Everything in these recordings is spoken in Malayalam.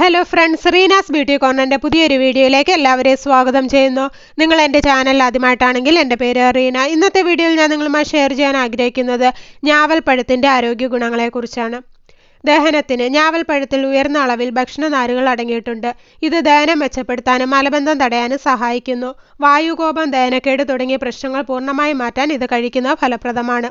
ഹലോ ഫ്രണ്ട്സ് റീനാസ് ബ്യൂട്ടി കോർണറിന്റെ പുതിയൊരു വീഡിയോയിലേക്ക് എല്ലാവരെയും സ്വാഗതം ചെയ്യുന്നു. നിങ്ങൾ എന്റെ ചാനൽ ആദ്യമായിട്ടാണെങ്കിൽ എന്റെ പേര് റീന ഇന്നത്തെ വീഡിയോയിൽ ഞാൻ നിങ്ങളുമായി ഷെയർ ചെയ്യാൻ ആഗ്രഹിക്കുന്നത് ഞാവൽപ്പഴത്തിന്റെ ആരോഗ്യ ഗുണങ്ങളെക്കുറിച്ചാണ്. ദഹനത്തിന് ഞാവൽപ്പഴത്തിൽ ഉയർന്ന അളവിൽ ഭക്ഷണനാരുകൾ അടങ്ങിയിട്ടുണ്ട്. ഇത് ദഹനം മെച്ചപ്പെടുത്താനും മലബന്ധം തടയാനും സഹായിക്കുന്നു. വായുകോപം ദഹനക്കേട് തുടങ്ങിയ പ്രശ്നങ്ങൾ പൂർണമായി മാറ്റാൻ ഇത് കഴിക്കുന്നത് ഫലപ്രദമാണ്.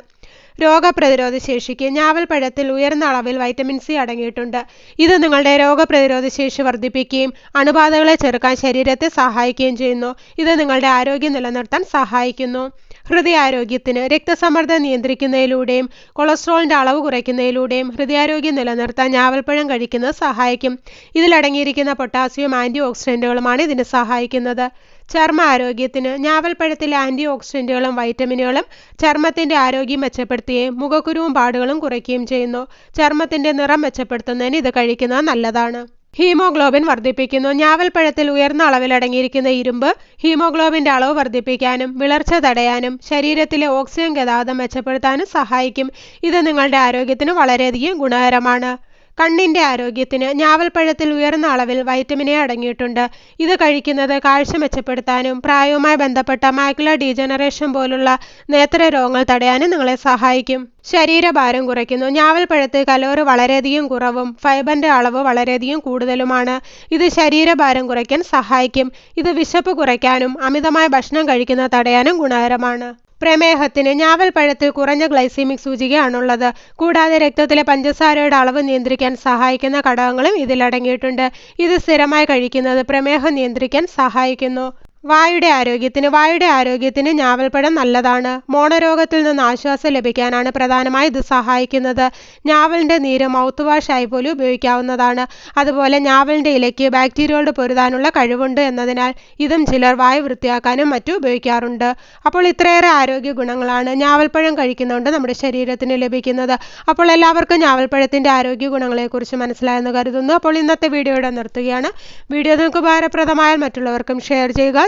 രോഗപ്രതിരോധ ശേഷിക്ക് ഞാവൽ പഴത്തിൽ ഉയർന്ന അളവിൽ വൈറ്റമിൻ സി അടങ്ങിയിട്ടുണ്ട്. ഇത് നിങ്ങളുടെ രോഗപ്രതിരോധ ശേഷി വർദ്ധിപ്പിക്കുകയും അണുബാധകളെ ചെറുക്കാൻ ശരീരത്തെ സഹായിക്കുകയും ചെയ്യുന്നു. ഇത് നിങ്ങളുടെ ആരോഗ്യം നിലനിർത്താൻ സഹായിക്കുന്നു. ഹൃദയാരോഗ്യത്തിന് രക്തസമ്മർദ്ദം നിയന്ത്രിക്കുന്നതിലൂടെയും കൊളസ്ട്രോളിന്റെ അളവ് കുറയ്ക്കുന്നതിലൂടെയും ഹൃദയാരോഗ്യം നിലനിർത്താൻ ഞാവൽപ്പഴം കഴിക്കുന്നത് സഹായിക്കും. ഇതിലടങ്ങിയിരിക്കുന്ന പൊട്ടാസ്യം ആന്റി ഓക്സിഡന്റുകളുമാണ് ഇതിന് സഹായിക്കുന്നത്. ചർമ്മ ആരോഗ്യത്തിന് ഞാവൽപ്പഴത്തിലെ ആന്റി ഓക്സിഡന്റുകളും വൈറ്റമിനുകളും ചർമ്മത്തിന്റെ ആരോഗ്യം മെച്ചപ്പെടുത്തുകയും മുഖക്കുരുവും പാടുകളും കുറയ്ക്കുകയും ചെയ്യുന്നു. ചർമ്മത്തിന്റെ നിറം മെച്ചപ്പെടുത്തുന്നതിന് ഇത് കഴിക്കുന്നത് നല്ലതാണ്. ഹീമോഗ്ലോബിൻ വർദ്ധിപ്പിക്കുന്നു. ഞാവൽപ്പഴത്തിൽ ഉയർന്ന അളവിൽ അടങ്ങിയിരിക്കുന്ന ഇരുമ്പ് ഹീമോഗ്ലോബിന്റെ അളവ് വർദ്ധിപ്പിക്കാനും വിളർച്ച തടയാനും ശരീരത്തിലെ ഓക്സിജൻ ഗതാഗതം മെച്ചപ്പെടുത്താനും സഹായിക്കും. ഇത് നിങ്ങളുടെ ആരോഗ്യത്തിന് വളരെയധികം ഗുണകരമാണ്. കണ്ണിന്റെ ആരോഗ്യത്തിന് ഞാവൽപ്പഴത്തിൽ ഉയർന്ന അളവിൽ വൈറ്റമിൻ എ അടങ്ങിയിട്ടുണ്ട്. ഇത് കഴിക്കുന്നത് കാഴ്ച മെച്ചപ്പെടുത്താനും പ്രായവുമായി ബന്ധപ്പെട്ട മാക്കുലർ ഡീജനറേഷൻ പോലുള്ള നേത്ര രോഗങ്ങൾ തടയാനും നിങ്ങളെ സഹായിക്കും. ശരീരഭാരം കുറയ്ക്കുന്നു. ഞാവൽപ്പഴത്ത് കലോറി വളരെയധികം കുറവും ഫൈബറിന്റെ അളവ് വളരെയധികം കൂടുതലുമാണ്. ഇത് ശരീരഭാരം കുറയ്ക്കാൻ സഹായിക്കും. ഇത് വിശപ്പ് കുറയ്ക്കാനും അമിതമായ ഭക്ഷണം കഴിക്കുന്നത് തടയാനും ഗുണകരമാണ്. പ്രമേഹത്തിന് ഞാവൽ പഴത്തിൽ കുറഞ്ഞ ഗ്ലൈസീമിക് സൂചികയാണുള്ളത്. കൂടാതെ രക്തത്തിലെ പഞ്ചസാരയുടെ അളവ് നിയന്ത്രിക്കാൻ സഹായിക്കുന്ന ഘടകങ്ങളും ഇതിലടങ്ങിയിട്ടുണ്ട്. ഇത് സ്ഥിരമായി കഴിക്കുന്നത് പ്രമേഹം നിയന്ത്രിക്കാൻ സഹായിക്കുന്നു. വായുടെ ആരോഗ്യത്തിന് വായുടെ ആരോഗ്യത്തിന് ഞാവൽപ്പഴം നല്ലതാണ്. മോണരോഗത്തിൽ നിന്ന് ആശ്വാസം ലഭിക്കാനാണ് പ്രധാനമായി ഇത് സഹായിക്കുന്നത്. ഞാവലിന്റെ നീര് മൗത്ത് വാഷായി പോലും ഉപയോഗിക്കാവുന്നതാണ്. അതുപോലെ ഞാവലിന്റെ ഇലയ്ക്ക് ബാക്ടീരിയകളുടെ പൊരുതാനുള്ള കഴിവുണ്ട് എന്നതിനാൽ ഇതും ചിലർ വായു വൃത്തിയാക്കാനും മറ്റും ഉപയോഗിക്കാറുണ്ട്. അപ്പോൾ ഇത്രയേറെ ആരോഗ്യ ഗുണങ്ങളാണ് ഞാവൽപ്പഴം കഴിക്കുന്നതുകൊണ്ട് നമ്മുടെ ശരീരത്തിന് ലഭിക്കുന്നത്. അപ്പോൾ എല്ലാവർക്കും ഞാവൽപ്പഴത്തിന്റെ ആരോഗ്യ ഗുണങ്ങളെക്കുറിച്ച് മനസ്സിലായെന്ന് കരുതുന്നു. അപ്പോൾ ഇന്നത്തെ വീഡിയോയുടെ നിർത്തുകയാണ്. വീഡിയോ നിങ്ങൾക്ക് ഉപകാരപ്രദമായാൽ മറ്റുള്ളവർക്കും ഷെയർ ചെയ്യുക.